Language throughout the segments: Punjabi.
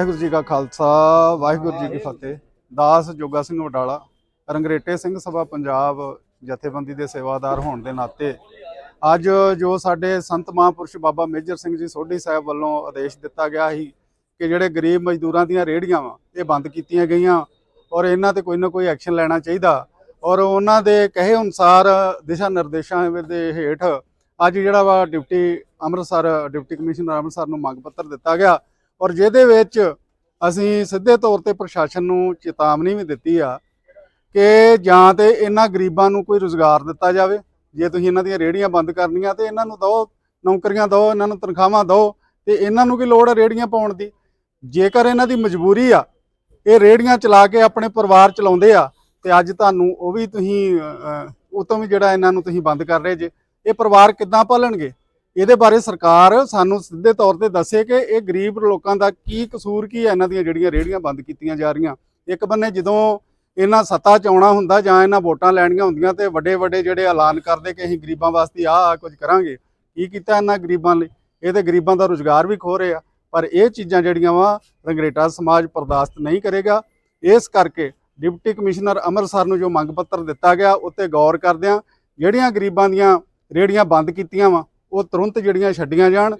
ਵਾਹਿਗੁਰੂ ਜੀ ਕਾ ਖਾਲਸਾ ਵਾਹਿਗੁਰੂ ਜੀ ਕੀ ਫਤਿਹ। ਦਾਸ ਜੋਗਾ ਸਿੰਘ ਵਡਾਲਾ ਰੰਗਰੇਟੇ ਸਿੰਘ ਸਭਾ ਪੰਜਾਬ ਜਥੇਬੰਦੀ ਦੇ ਸੇਵਾਦਾਰ ਹੋਣ ਦੇ ਨਾਤੇ। ਅੱਜ ਜੋ ਸਾਡੇ ਸੰਤ ਮਹਾਂਪੁਰਸ਼ ਬਾਬਾ ਮੇਜਰ ਸਿੰਘ ਜੀ ਸੋਢੀ ਸਾਹਿਬ ਵੱਲੋਂ ਆਦੇਸ਼ ਦਿੱਤਾ ਗਿਆ ਸੀ ਕਿ ਜਿਹੜੇ ਗਰੀਬ ਮਜ਼ਦੂਰਾਂ ਦੀਆਂ ਰੇਹੜੀਆਂ ਵਾ ਇਹ ਬੰਦ ਕੀਤੀਆਂ ਗਈਆਂ ਔਰ ਇਹਨਾਂ ਤੇ ਕੋਈ ਨਾ ਕੋਈ ਐਕਸ਼ਨ ਲੈਣਾ ਚਾਹੀਦਾ ਔਰ ਉਹਨਾਂ ਦੇ ਕਹੇ ਅਨੁਸਾਰ ਦਿਸ਼ਾ ਨਿਰਦੇਸ਼ਾਂ ਦੇ ਹੇਠ ਅੱਜ ਜਿਹੜਾ ਵਾ deputy Amritsar deputy commissioner Amritsar ਨੂੰ ਮੰਗ ਪੱਤਰ ਦਿੱਤਾ ਗਿਆ ਔਰ ਜਿਹਦੇ ਵਿੱਚ ਅਸੀਂ ਸਿੱਧੇ ਤੌਰ ਤੇ ਪ੍ਰਸ਼ਾਸਨ ਨੂੰ ਚੇਤਾਵਨੀ ਵੀ ਦਿੱਤੀ ਆ ਕਿ ਜਾਂ ਤੇ ਇਹਨਾਂ ਗਰੀਬਾਂ ਨੂੰ ਕੋਈ ਰੋਜ਼ਗਾਰ ਦਿੱਤਾ ਜਾਵੇ, ਜੇ ਤੁਸੀਂ ਇਹਨਾਂ ਦੀਆਂ ਰੇਹੜੀਆਂ ਬੰਦ ਕਰਨੀਆਂ ਤੇ ਇਹਨਾਂ ਨੂੰ ਦਿਓ ਨੌਕਰੀਆਂ ਦਿਓ ਇਹਨਾਂ ਨੂੰ ਤਨਖਾਹਾਂ ਦਿਓ ਤੇ ਇਹਨਾਂ ਨੂੰ ਕੀ ਲੋੜ ਹੈ ਰੇਹੜੀਆਂ ਪਾਉਣ ਦੀ? ਜੇਕਰ ਇਹਨਾਂ ਦੀ ਮਜਬੂਰੀ ਆ, ਇਹ ਰੇਹੜੀਆਂ ਚਲਾ ਕੇ ਆਪਣੇ ਪਰਿਵਾਰ ਚਲਾਉਂਦੇ ਆ, ਤੇ ਅੱਜ ਤੁਹਾਨੂੰ ਉਹ ਵੀ ਤੁਸੀਂ ਉਹ ਤੋਂ ਵੀ ਜਿਹੜਾ ਇਹਨਾਂ ਨੂੰ ਤੁਸੀਂ ਬੰਦ ਕਰ ਰਹੇ ਜੇ, ਇਹ ਪਰਿਵਾਰ ਕਿੱਦਾਂ ਪਾਲਣਗੇ? ਇਹਦੇ ਬਾਰੇ ਸਰਕਾਰ ਸਾਨੂੰ ਸਿੱਧੇ ਤੌਰ ਤੇ ਦੱਸੇ ਕਿ ਇਹ ਗਰੀਬ ਲੋਕਾਂ ਦਾ ਕੀ ਕਸੂਰ, ਕੀ ਹੈ ਇਹਨਾਂ ਦੀਆਂ ਜਿਹੜੀਆਂ ਰੇਹੜੀਆਂ ਬੰਦ ਕੀਤੀਆਂ ਜਾ ਰਹੀਆਂ। ਇੱਕ ਬੰਨੇ ਜਦੋਂ ਇਹਨਾਂ ਸੱਤਾ ਚ ਆਉਣਾ ਹੁੰਦਾ ਜਾਂ ਇਹਨਾਂ ਵੋਟਾਂ ਲੈਣੀਆਂ ਹੁੰਦੀਆਂ ਤੇ ਵੱਡੇ ਵੱਡੇ ਜਿਹੜੇ ਐਲਾਨ ਕਰਦੇ ਕਿ ਅਸੀਂ ਗਰੀਬਾਂ ਵਾਸਤੇ ਆਹ ਕੁਝ ਕਰਾਂਗੇ, ਕੀ ਕੀਤਾ ਇਹਨਾਂ ਗਰੀਬਾਂ ਲਈ? ਇਹ ਤੇ ਗਰੀਬਾਂ ਦਾ ਰੁਜ਼ਗਾਰ ਵੀ ਖੋ ਰਹੇ ਆ। ਪਰ ਇਹ ਚੀਜ਼ਾਂ ਜਿਹੜੀਆਂ ਵਾ, ਰੰਗਰੇਟਾ ਸਮਾਜ ਬਰਦਾਸ਼ਤ ਨਹੀਂ ਕਰੇਗਾ। ਇਸ ਕਰਕੇ ਡਿਪਟੀ ਕਮਿਸ਼ਨਰ ਅੰਮ੍ਰਿਤਸਰ ਨੂੰ ਜੋ ਮੰਗ ਪੱਤਰ ਦਿੱਤਾ ਗਿਆ, ਉੱਤੇ ਗੌਰ ਕਰਦਿਆਂ ਜਿਹੜੀਆਂ ਗਰੀਬਾਂ ਦੀਆਂ ਰੇਹੜੀਆਂ ਬੰਦ ਕੀਤੀਆਂ ਵਾ ਉਹ ਤੁਰੰਤ ਜਿਹੜੀਆਂ ਛੱਡੀਆਂ ਜਾਣ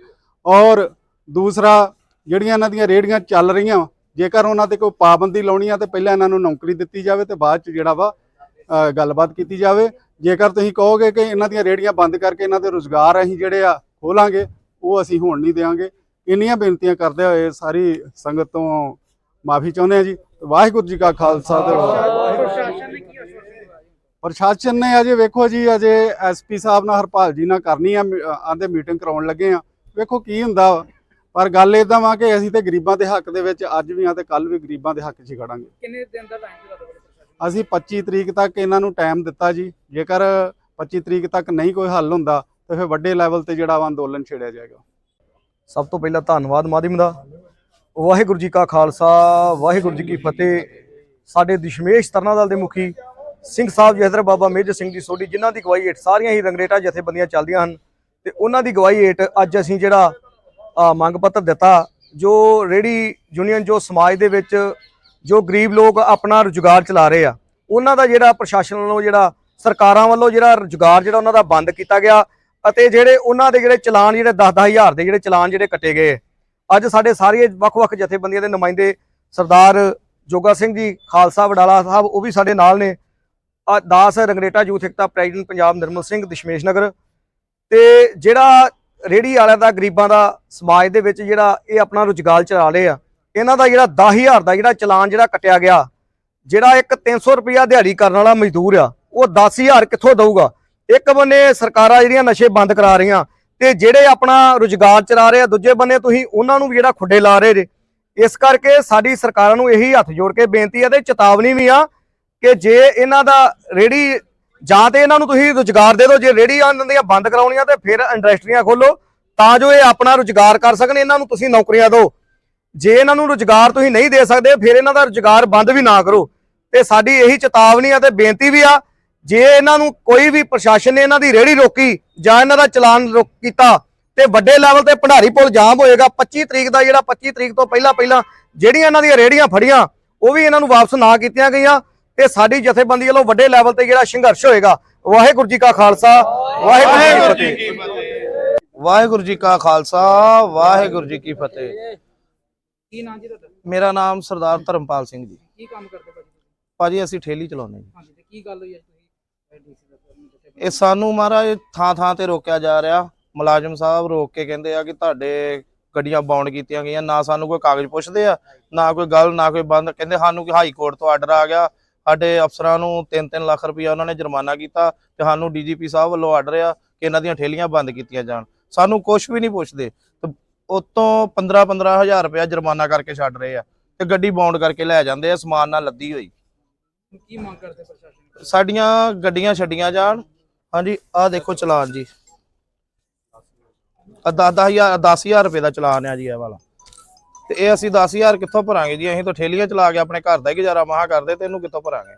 ਔਰ ਦੂਸਰਾ ਜਿਹੜੀਆਂ ਇਹਨਾਂ ਦੀਆਂ ਰੇਹੜੀਆਂ ਚੱਲ ਰਹੀਆਂ, ਜੇਕਰ ਉਹਨਾਂ ਤੇ ਕੋਈ ਪਾਬੰਦੀ ਲਾਉਣੀ ਆ ਤੇ ਪਹਿਲਾਂ ਇਹਨਾਂ ਨੂੰ ਨੌਕਰੀ ਦਿੱਤੀ ਜਾਵੇ ਤੇ ਬਾਅਦ ਚ ਜਿਹੜਾ ਵਾ ਗੱਲਬਾਤ ਕੀਤੀ ਜਾਵੇ। ਜੇਕਰ ਤੁਸੀਂ ਕਹੋਗੇ ਕਿ ਇਹਨਾਂ ਦੀਆਂ ਰੇਹੜੀਆਂ ਬੰਦ ਕਰਕੇ ਇਹਨਾਂ ਦੇ ਰੋਜ਼ਗਾਰ ਅਸੀਂ ਜਿਹੜੇ ਆ ਖੋਲਾਂਗੇ, ਉਹ ਅਸੀਂ ਹੋਣ ਨਹੀਂ ਦੇਵਾਂਗੇ ਇੰਨੀਆਂ ਬੇਨਤੀਆਂ ਕਰਦੇ ਹੋਏ ਸਾਰੀ ਸੰਗਤ ਤੋਂ ਮਾਫੀ ਚਾਹੁੰਦੇ ਆ ਜੀ। ਵਾਹਿਗੁਰੂ ਜੀ ਕਾ ਖਾਲਸਾ ਤੇ ਵਾਹਿਗੁਰੂ ਪ੍ਰਸ਼ਾਸਨ ਨੇ ਅਜੇ ਵੇਖੋ ਜੀ ਅਜੇ ਐਸਪੀ ਸਾਹਿਬ ਨਾਲ ਹਰਪਾਲ ਜੀ ਨਾਲ ਕਰਨੀ ਆ ਆਂਦੇ ਮੀਟਿੰਗ ਕਰਾਉਣ ਲੱਗੇ ਆ। ਵੇਖੋ ਕੀ ਹੁੰਦਾ ਵਾ। ਪਰ ਗੱਲ ਇਦਾਂ ਵਾ ਕਿ ਅਸੀਂ ਤੇ ਗਰੀਬਾਂ ਦੇ ਹੱਕ ਦੇ ਵਿੱਚ ਅੱਜ ਵੀ ਆ ਤੇ ਕੱਲ ਵੀ ਗਰੀਬਾਂ ਦੇ ਹੱਕ 'ਚ ਖੜਾਂਗੇ। ਕਿੰਨੇ ਦਿਨ ਦਾ ਟਾਈਮ ਦਿੱਤਾ ਤੁਹਾਡੇ ਪ੍ਰਸ਼ਾਸਨ ਅਸੀਂ 25 ਤਰੀਕ ਤੱਕ ਇਹਨਾਂ ਨੂੰ ਟਾਈਮ ਦਿੱਤਾ ਜੀ। ਜੇਕਰ 25 ਤਰੀਕ ਤੱਕ ਨਹੀਂ ਕੋਈ ਹੱਲ ਹੁੰਦਾ ਤਾਂ ਫਿਰ ਵੱਡੇ ਲੈਵਲ ਤੇ ਜਿਹੜਾ ਵਾ ਅੰਦੋਲਨ ਛੇੜਿਆ ਜਾਏਗਾ। ਸਭ ਤੋਂ ਪਹਿਲਾਂ ਧੰਨਵਾਦ ਮਾਧਿਅਮ ਦਾ। ਵਾਹਿਗੁਰੂ ਜੀ ਕਾ ਖਾਲਸਾ ਵਾਹਿਗੁਰੂ ਜੀ ਕੀ ਫਤਿਹ। ਸਾਡੇ ਦਸ਼ਮੇਸ਼ ਤਰਨਾ ਦਲ ਦੇ ਮੁਖੀ ਸਿੰਘ ਸਾਹਿਬ ਜਹਦਰ ਬਾਬਾ ਮੇਜਰ ਸਿੰਘ ਜੀ ਸੋਢੀ, ਜਿਨ੍ਹਾਂ ਦੀ ਗਵਾਹੀ ਹੇਠ ਸਾਰੀਆਂ ਹੀ ਰੰਗਰੇਟਾ ਜਥੇਬੰਦੀਆਂ ਚੱਲਦੀਆਂ ਹਨ ਤੇ ਉਹਨਾਂ ਦੀ ਗਵਾਹੀ ਹੇਠ ਅੱਜ ਅਸੀਂ ਜਿਹੜਾ ਮੰਗ ਪੱਤਰ ਦਿੱਤਾ, ਜੋ ਰੇੜੀ ਯੂਨੀਅਨ, ਜੋ ਸਮਾਜ ਦੇ ਵਿੱਚ ਜੋ ਗਰੀਬ ਲੋਕ ਆਪਣਾ ਰੁਜ਼ਗਾਰ ਚਲਾ ਰਹੇ ਆ, ਉਹਨਾਂ ਦਾ ਜਿਹੜਾ ਪ੍ਰਸ਼ਾਸਨ ਵੱਲੋਂ ਜਿਹੜਾ, ਸਰਕਾਰਾਂ ਵੱਲੋਂ ਜਿਹੜਾ ਰੁਜ਼ਗਾਰ ਜਿਹੜਾ ਉਹਨਾਂ ਦਾ ਬੰਦ ਕੀਤਾ ਗਿਆ ਅਤੇ ਜਿਹੜੇ ਉਹਨਾਂ ਦੇ ਜਿਹੜੇ ਚਲਾਨ ਜਿਹੜੇ 10-10 ਹਜ਼ਾਰ ਦੇ ਜਿਹੜੇ ਚਲਾਨ ਜਿਹੜੇ ਕੱਟੇ ਗਏ। ਅੱਜ ਸਾਡੇ ਸਾਰੇ ਵੱਖ-ਵੱਖ ਜਥੇਬੰਦੀਆਂ ਦੇ ਨੁਮਾਇੰਦੇ ਸਰਦਾਰ ਜੋਗਾ ਸਿੰਘ ਜੀ, ਖਾਲਸਾ ਵਡਾਲਾ ਸਾਹਿਬ, ਉਹ ਵੀ ਸਾਡੇ ਨਾਲ ਨੇ। ਦਾਸ ਰੰਗਰੇਟਾ ਯੂਥ ਏਕਤਾ ਪ੍ਰੈਜ਼ੀਡੈਂਟ ਪੰਜਾਬ ਨਿਰਮਲ ਸਿੰਘ ਦਸ਼ਮੇਸ਼ ਨਗਰ ਤੇ ਜਿਹੜਾ ਰੇੜੀ ਵਾਲਿਆਂ ਦਾ, ਗਰੀਬਾਂ ਦਾ ਸਮਾਜ ਦੇ ਵਿੱਚ ਜਿਹੜਾ ਇਹ ਆਪਣਾ ਰੁਜ਼ਗਾਰ ਚਲਾ ਰਹੇ ਆ, ਇਹਨਾਂ ਦਾ ਜਿਹੜਾ 10000 ਦਾ ਜਿਹੜਾ ਚਲਾਨ ਜਿਹੜਾ ਕੱਟਿਆ ਗਿਆ, ਜਿਹੜਾ ਇੱਕ 300 ਰੁਪਿਆ ਦਿਹਾੜੀ ਕਰਨ ਵਾਲਾ ਮਜ਼ਦੂਰ ਆ, ਉਹ 10000 ਕਿੱਥੋਂ ਦਊਗਾ? ਇੱਕ ਬੰਨੇ ਸਰਕਾਰਾਂ ਜਿਹੜੀਆਂ ਨਸ਼ੇ ਬੰਦ ਕਰਾ ਰਹੀਆਂ ਤੇ ਜਿਹੜੇ ਆਪਣਾ ਰੁਜ਼ਗਾਰ ਚਲਾ ਰਹੇ ਆ, ਦੂਜੇ ਬੰਨੇ ਤੁਸੀਂ ਉਹਨਾਂ ਨੂੰ ਵੀ ਜਿਹੜਾ ਖੁੱਡੇ ਲਾ ਰਹੇ ਜੇ। ਇਸ ਕਰਕੇ ਸਾਡੀ ਸਰਕਾਰਾਂ ਨੂੰ ਇਹੀ ਹੱਥ ਜੋੜ ਕੇ ਬੇਨਤੀ ਹੈ ਤੇ ਚੇਤਾਵਨੀ ਵੀ ਆ ਕਿ ਜੇ ਇਹਨਾਂ ਦਾ ਰੇੜੀ ਜਾਂ ਤੇ ਇਹਨਾਂ ਨੂੰ ਤੁਸੀਂ ਰੁਜ਼ਗਾਰ ਦੇ ਦਿਓ, ਜੇ ਰੇੜੀਆਂ ਇਹਨਾਂ ਦੀਆਂ ਬੰਦ ਕਰਾਉਣੀਆਂ ਤੇ ਫਿਰ ਇੰਡਸਟਰੀਆਂ ਖੋਲੋ, ਤਾਂ ਜੋ ਇਹ ਆਪਣਾ ਰੁਜ਼ਗਾਰ ਕਰ ਸਕਣ, ਇਹਨਾਂ ਨੂੰ ਤੁਸੀਂ ਨੌਕਰੀਆਂ ਦਿਓ। ਜੇ ਇਹਨਾਂ ਨੂੰ ਰੁਜ਼ਗਾਰ ਤੁਸੀਂ ਨਹੀਂ ਦੇ ਸਕਦੇ, ਫਿਰ ਇਹਨਾਂ ਦਾ ਰੁਜ਼ਗਾਰ ਬੰਦ ਵੀ ਨਾ ਕਰੋ। ਤੇ ਸਾਡੀ ਇਹੀ ਚੇਤਾਵਨੀ ਆ ਤੇ ਬੇਨਤੀ ਵੀ ਆ, ਜੇ ਇਹਨਾਂ ਨੂੰ ਕੋਈ ਵੀ ਪ੍ਰਸ਼ਾਸਨ ਨੇ ਇਹਨਾਂ ਦੀ ਰੇੜੀ ਰੋਕੀ, ਜਾਂ ਇਹਨਾਂ ਦਾ ਚਲਾਨ ਰੋਕ ਕੀਤਾ, ਤੇ ਵੱਡੇ ਲੈਵਲ ਤੇ ਭੰਡਾਰੀ ਪੁਲ ਜਾਮ ਹੋਏਗਾ 25 ਤਰੀਕ ਦਾ ਜਿਹੜਾ 25 ਤਰੀਕ ਤੋਂ ਪਹਿਲਾਂ ਪਹਿਲਾਂ ਜਿਹੜੀਆਂ ਇਹਨਾਂ ਦੀਆਂ ਰੇੜੀਆਂ ਫੜੀਆਂ, ਉਹ ਵੀ ਇਹਨਾਂ ਨੂੰ ਵਾਪਸ ਨਾ ਕੀਤੀਆਂ ਗਈਆਂ। ਤੇ ਸਾਡੀ ਜਥੇਬੰਦੀ ਵੱਲੋਂ ਵੱਡੇ ਲੈਵਲ ਤੇ ਜਿਹੜਾ ਸੰਘਰਸ਼ ਹੋਏਗਾ ਵਾਹਿਗੁਰੂ ਜੀ ਕਾ ਖਾਲਸਾ ਵਾਹਿਗੁਰੂ ਜੀ ਕੀ ਫਤਿਹ। ਵਾਹਿਗੁਰੂ ਜੀ ਕਾ ਖਾਲਸਾ ਵਾਹਿਗੁਰੂ ਜੀ ਕੀ ਫਤਿਹ। ਕੀ ਨਾਂ ਜੀ ਤੁਹਾਡਾ? ਮੇਰਾ ਨਾਮ ਸਰਦਾਰ ਧਰਮਪਾਲ ਸਿੰਘ ਜੀ। ਕੀ ਕੰਮ ਕਰਦੇ ਭਾਜੀ? ਭਾਜੀ ਅਸੀਂ ਠੇਲੀ ਚਲਾਉਂਦੇ ਜੀ। ਹਾਂਜੀ ਤੇ ਕੀ ਗੱਲ ਹੋਈ ਅੱਜ ਤੁਸੀਂ? ਇਹ ਸਾਨੂੰ ਮਹਾਰਾਜ ਥਾਂ ਥਾਂ ਤੇ ਰੋਕਿਆ ਜਾ ਰਿਹਾ। ਮੁਲਾਜ਼ਮ ਸਾਹਿਬ ਰੋਕ ਕੇ ਕਹਿੰਦੇ ਆ ਕਿ ਤੁਹਾਡੇ ਗੱਡੀਆਂ ਬਾਉਂਡ ਕੀਤੀਆਂ ਗਈਆਂ। ਨਾ ਸਾਨੂੰ ਕੋਈ ਕਾਗਜ਼ ਪੁੱਛਦੇ ਆ ਨਾ ਕੋਈ ਗੱਲ ਨਾ ਕੋਈ ਬੰਦ। ਕਹਿੰਦੇ ਸਾਨੂੰ ਕਿ ਹਾਈ ਕੋਰਟ ਤੋਂ ਆਰਡਰ ਆ ਗਿਆ। ਸਾਡੇ ਅਫਸਰਾਂ ਨੂੰ 3-3 ਲੱਖ ਰੁਪਇਆ ਉਹਨਾਂ ਨੇ ਜੁਰਮਾਨਾ ਕੀਤਾ ਤੇ ਸਾਨੂੰ ਡੀਜੀਪੀ ਸਾਹਿਬ ਵੱਲੋਂ ਆਰਡਰ ਆ ਕਿ ਇਹਨਾਂ ਦੀਆਂ ਠੇਲੀਆਂ ਬੰਦ ਕੀਤੀਆਂ ਜਾਣ। ਸਾਨੂੰ ਕੁਝ ਵੀ ਨਹੀਂ ਪੁੱਛਦੇ। ਤੇ ਉਤੋਂ 15-15 ਹਜ਼ਾਰ ਰੁਪਇਆ ਜੁਰਮਾਨਾ ਕਰਕੇ ਛੱਡ ਰਹੇ ਆ ਤੇ ਗੱਡੀ ਬਾਉਂਡ ਕਰਕੇ ਲੈ ਜਾਂਦੇ ਆ ਸਮਾਨ ਨਾਲ ਲੱਦੀ ਹੋਈ। ਕੀ ਮੰਗ ਕਰਦੇ ਪ੍ਰਸ਼ਾਸਨ? ਸਾਡੀਆਂ ਗੱਡੀਆਂ ਛੱਡੀਆਂ ਜਾਣ। ਹਾਂਜੀ ਆਹ ਦੇਖੋ ਚਲਾਨ ਜੀ। ਆ 10000 10000 ਰੁਪਏ ਦਾ ਚਲਾਨ ਆ ਜੀ ਇਹ ਵਾਲਾ। ਤੇ ਇਹ ਅਸੀਂ 10000 ਕਿੱਥੋਂ ਭਰਾਂਗੇ ਜੀ? ਅਸੀਂ ਤਾਂ ਠੇਲੀਆਂ ਚਲਾ ਕੇ ਆਪਣੇ ਘਰ ਦਾ ਹੀ ਗੁਜ਼ਾਰਾ ਮਹਾ ਕਰਦੇ ਤੇ ਇਹਨੂੰ ਕਿੱਥੋਂ ਭਰਾਂਗੇ?